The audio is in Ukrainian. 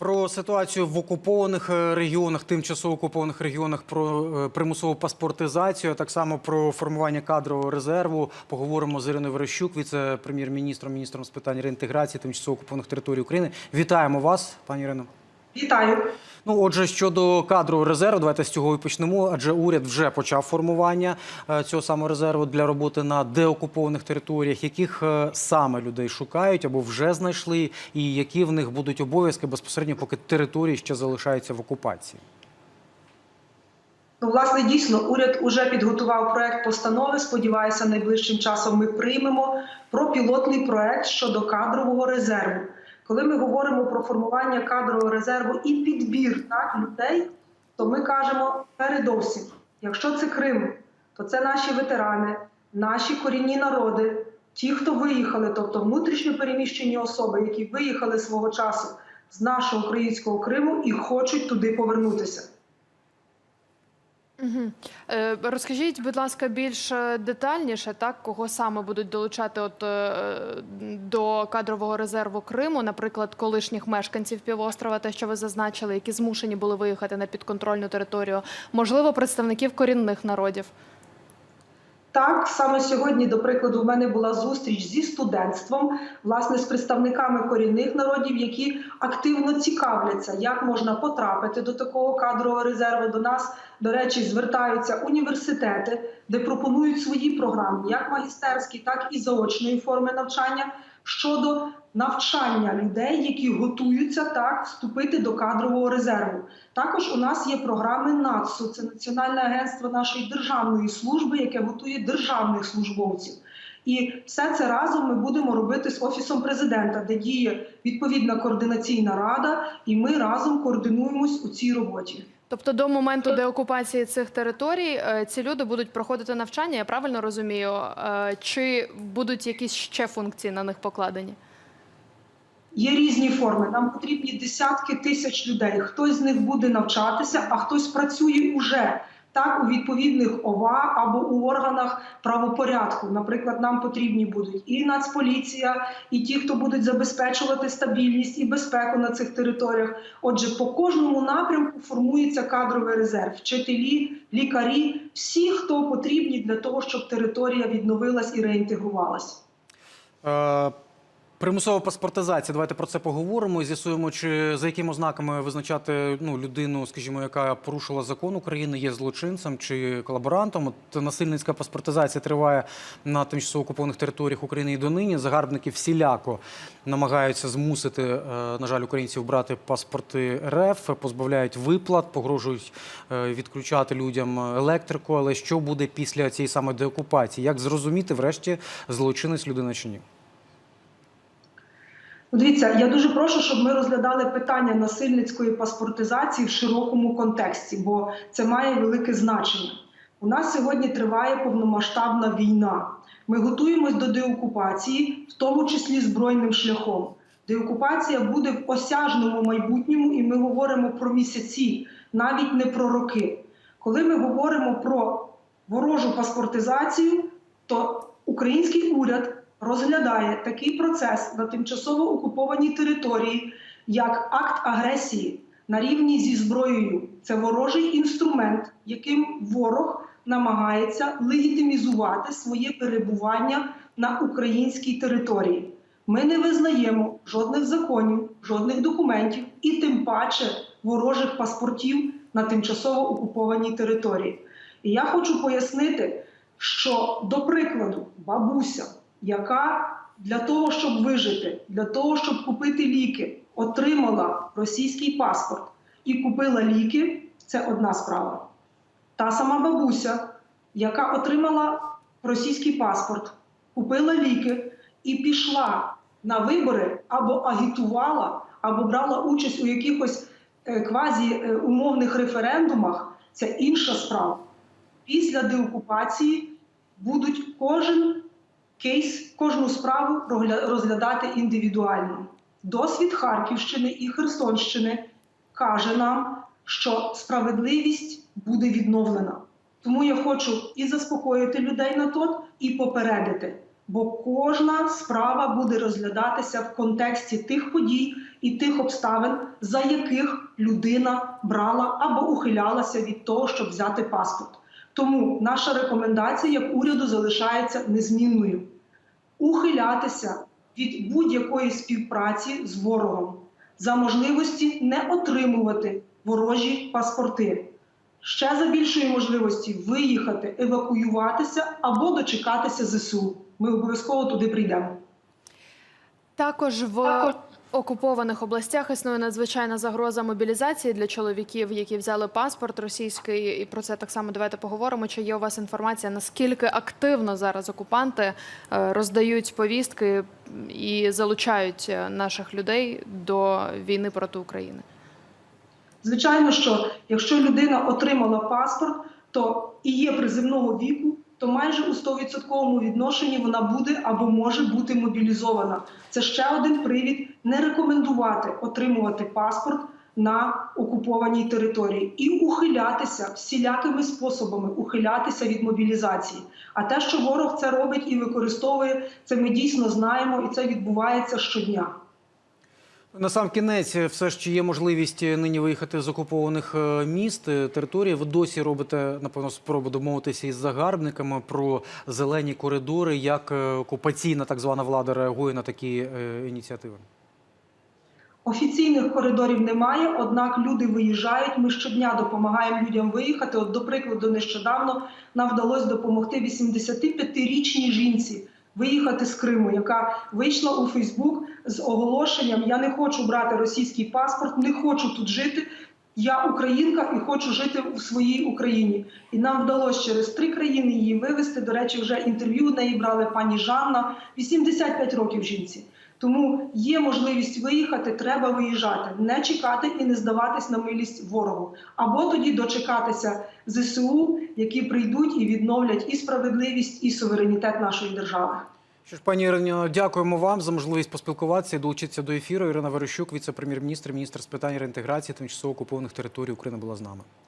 Про ситуацію в окупованих е, регіонах, тимчасово окупованих регіонах, про е, примусову паспортизацію, а так само про формування кадрового резерву. Поговоримо з Іриною Верещук, віце-прем'єр-міністром, міністром з питань реінтеграції тимчасово окупованих територій України. Вітаємо вас, пані Ірино. Вітаю. Ну, отже, щодо кадрового резерву, давайте з цього і почнемо. Адже уряд вже почав формування е, цього самого резерву для роботи на деокупованих територіях. Яких е, саме людей шукають або вже знайшли, і які в них будуть обов'язки безпосередньо, поки території ще залишаються в окупації? Ну, власне, дійсно, уряд уже підготував проект постанови. Сподіваюся, найближчим часом ми приймемо про пілотний проект щодо кадрового резерву. Коли ми говоримо про формування кадрового резерву і підбір так, людей, то ми кажемо передовсім, якщо це Крим, то це наші ветерани, наші корінні народи, ті, хто виїхали, тобто внутрішньо переміщені особи, які виїхали свого часу з нашого українського Криму і хочуть туди повернутися. Угу. Е, розкажіть, будь ласка, більш е, детальніше, так кого саме будуть долучати от, е, до кадрового резерву Криму, наприклад, колишніх мешканців півострова, те, що ви зазначили, які змушені були виїхати на підконтрольну територію, можливо, представників корінних народів. Так, саме сьогодні, до прикладу, в мене була зустріч зі студентством, власне, з представниками корінних народів, які активно цікавляться, як можна потрапити до такого кадрового резерву. До нас, до речі, звертаються університети, де пропонують свої програми, як магістерські, так і заочної форми навчання щодо навчання людей, які готуються так вступити до кадрового резерву. Також у нас є програми НАЦУ, це Національне агентство нашої державної служби, яке готує державних службовців. І все це разом ми будемо робити з офісом президента, де діє відповідна координаційна рада, і ми разом координуємось у цій роботі. Тобто до моменту деокупації цих територій е, ці люди будуть проходити навчання, я правильно розумію? Е, Чи будуть якісь ще функції на них покладені? Є різні форми. Нам потрібні десятки тисяч людей. Хтось з них буде навчатися, а хтось працює уже так у відповідних ОВА або у органах правопорядку. Наприклад, нам потрібні будуть і Нацполіція, і ті, хто будуть забезпечувати стабільність і безпеку на цих територіях. Отже, по кожному напрямку формується кадровий резерв: вчителі, лікарі, всі, хто потрібні для того, щоб територія відновилась і реінтегрувалась. Примусова паспортизація. Давайте про це поговоримо з'ясуємо, чи за якими ознаками визначати ну, людину, скажімо, яка порушила закон України, є злочинцем чи колаборантом. От насильницька паспортизація триває на тимчасово окупованих територіях України і донині. Загарбники всіляко намагаються змусити, е, на жаль, українців брати паспорти РФ, позбавляють виплат, погрожують е, відключати людям електрику. Але що буде після цієї самої деокупації? Як зрозуміти, врешті, злочинець людина чи ні? Ну, Дивіться, я дуже прошу, щоб ми розглядали питання насильницької паспортизації в широкому контексті, бо це має велике значення. У нас сьогодні триває повномасштабна війна. Ми готуємось до деокупації, в тому числі збройним шляхом. Деокупація буде в осяжному майбутньому, і ми говоримо про місяці, навіть не про роки. Коли ми говоримо про ворожу паспортизацію, то український уряд розглядає такий процес на тимчасово окупованій території як акт агресії на рівні зі зброєю. Це ворожий інструмент, яким ворог намагається легітимізувати своє перебування на українській території. Ми не визнаємо жодних законів, жодних документів і тим паче ворожих паспортів на тимчасово окупованій території. І я хочу пояснити, що, до прикладу, бабуся, яка для того, щоб вижити, для того, щоб купити ліки, отримала російський паспорт і купила ліки, це одна справа. Та сама бабуся, яка отримала російський паспорт, купила ліки і пішла на вибори або агітувала, або брала участь у якихось е, квазі е, референдумах, це інша справа. Після деокупації будуть кожен кейс, кожну справу розглядати індивідуально. Досвід Харківщини і Херсонщини каже нам, що справедливість буде відновлена. Тому я хочу і заспокоїти людей на тот, і попередити. бо кожна справа буде розглядатися в контексті тих подій і тих обставин, за яких людина брала або ухилялася від того, щоб взяти паспорт. Тому наша рекомендація як уряду залишається незмінною: ухилятися від будь-якої співпраці з ворогом за можливості не отримувати ворожі паспорти. Ще за більшої можливості виїхати, евакуюватися або дочекатися ЗСУ. Ми обов'язково туди прийдемо. Також в окупованих областях існує надзвичайна загроза мобілізації для чоловіків, які взяли паспорт російський, і про це так само давайте поговоримо. Чи є у вас інформація, наскільки активно зараз окупанти е, роздають повістки і залучають е, наших людей до війни проти України? Звичайно, що якщо людина отримала паспорт, то і є приземного віку, то майже у 100% відношенні вона буде або може бути мобілізована. Це ще один привід не рекомендувати отримувати паспорт на окупованій території і ухилятися всілякими способами, ухилятися від мобілізації. А те, що ворог це робить і використовує, це ми дійсно знаємо, і це відбувається щодня. На сам кінець, все ж чи є можливість нині виїхати з окупованих е, міст, е, територій. Ви досі робите, напевно, спробу домовитися із загарбниками про зелені коридори. Як е, окупаційна так звана влада реагує на такі е, ініціативи? Офіційних коридорів немає, однак люди виїжджають. Ми щодня допомагаємо людям виїхати. От, до прикладу, нещодавно нам вдалося допомогти 85-річній жінці виїхати з Криму, яка вийшла у Фейсбук з оголошенням: Я не хочу брати російський паспорт, не хочу тут жити. Я українка і хочу жити в своїй Україні. І нам вдалося через три країни її вивезти. До речі, вже інтерв'ю в неї брали пані Жанна, 85 років жінці. Тому є можливість виїхати, треба виїжджати, не чекати і не здаватись на милість ворогу. Або тоді дочекатися ЗСУ, які прийдуть і відновлять і справедливість, і суверенітет нашої держави. Що ж, пані Ірино, дякуємо вам за можливість поспілкуватися і долучитися до ефіру. Ірина Верещук, віце-прем'єр-міністр, міністр з питань реінтеграції тимчасово окупованих територій України, була з нами.